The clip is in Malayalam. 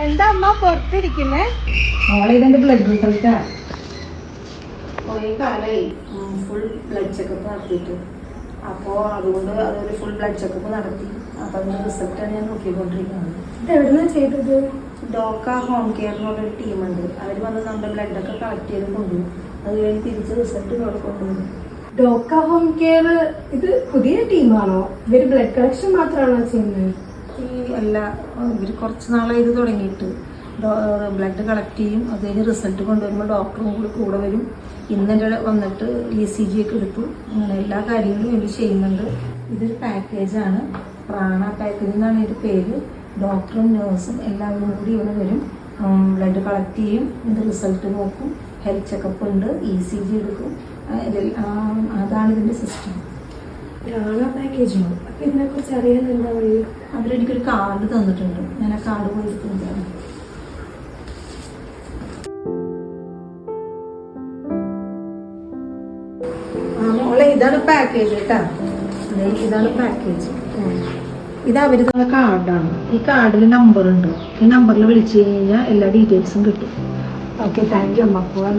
എന്താ അമ്മ പുറത്തിരിക്കുന്നേ? മോളെ ഇതെന്റെ ബ്ലഡ് റിസൾട്ടാ കുറേ കാലമായി ഫുൾ ബ്ലഡ് ചെക്കപ്പ് നടത്തിയിട്ട്. അപ്പോൾ അതുകൊണ്ട് അതൊരു ഫുൾ ബ്ലഡ് ചെക്കപ്പ് നടത്തി. അപ്പോൾ അതിന്റെ റിസൾട്ടാണ് ഞാൻ നോക്കിക്കൊണ്ടിരിക്കുന്നത്. ഇത് എവിടുന്നാ ചെയ്തത്? ഡോക്ക ഹോം കെയർ എന്ന് പറഞ്ഞൊരു ടീമുണ്ട് അവർ വന്ന് നമ്മുടെ ബ്ലഡൊക്കെ കളക്ട് ചെയ്ത് കൊണ്ടുപോകും അത് കഴിഞ്ഞ് തിരിച്ച് റിസൾട്ട് ഇവിടെ കൊണ്ടുപോകും ഡോക്ക ഹോം കെയർ ഇത് പുതിയ ടീമാണോ ഇവർ ബ്ലഡ് കളക്ഷൻ മാത്രമാണോ ചെയ്യുന്നത് ഈ എല്ലാ ഇവർ കുറച്ച് നാളായി ഇത് തുടങ്ങിയിട്ട്. ബ്ലഡ് കളക്ട് ചെയ്യും. അത് കഴിഞ്ഞ് റിസൾട്ട് കൊണ്ടുവരുമ്പോൾ ഡോക്ടറും കൂടി കൂടെ വരും. ഇന്നലെ വന്നിട്ട് ഇ സി ജി ഒക്കെ എടുത്തു. അങ്ങനെ എല്ലാ കാര്യങ്ങളും ഇവർ ചെയ്യുന്നുണ്ട്. ഇതൊരു പാക്കേജാണ് പ്രാണ പാക്കേജ് എന്നാണ് ഇതിന്റെ പേര്. ഡോക്ടറും നേഴ്സും എല്ലാവരും കൂടി ഇവിടെ വരും. ബ്ലഡ് കളക്ട് ചെയ്യും. ഇതിന്റെ റിസൾട്ട് നോക്കും. ഹെൽത്ത് ചെക്കപ്പ് ഉണ്ട്. ഇ സി ജി എടുക്കും. അതാണ് ഇതിന്റെ സിസ്റ്റം പ്രാണ പാക്കേജോ അപ്പൊ ഇതിനെ കുറിച്ച് അറിയാൻ എന്താ വഴി? അവരെനിക്കൊരു കാർഡ് തന്നിട്ടുണ്ട്. ഞാൻ ആ കാർഡ് കൊടുത്തിട്ടുണ്ട് മോളെ ഇതാണ് പാക്കേജ് കേട്ടാ ഇതാണ് പാക്കേജ് ഇത് അവർ തന്ന കാർഡാണ് ഈ കാർഡിൽ നമ്പർ ഉണ്ട്. ഈ നമ്പറിൽ വിളിച്ചു കഴിഞ്ഞാൽ എല്ലാ ഡീറ്റെയിൽസും കിട്ടും. ഓക്കെ താങ്ക് യു അമ്മ. പോവാൻ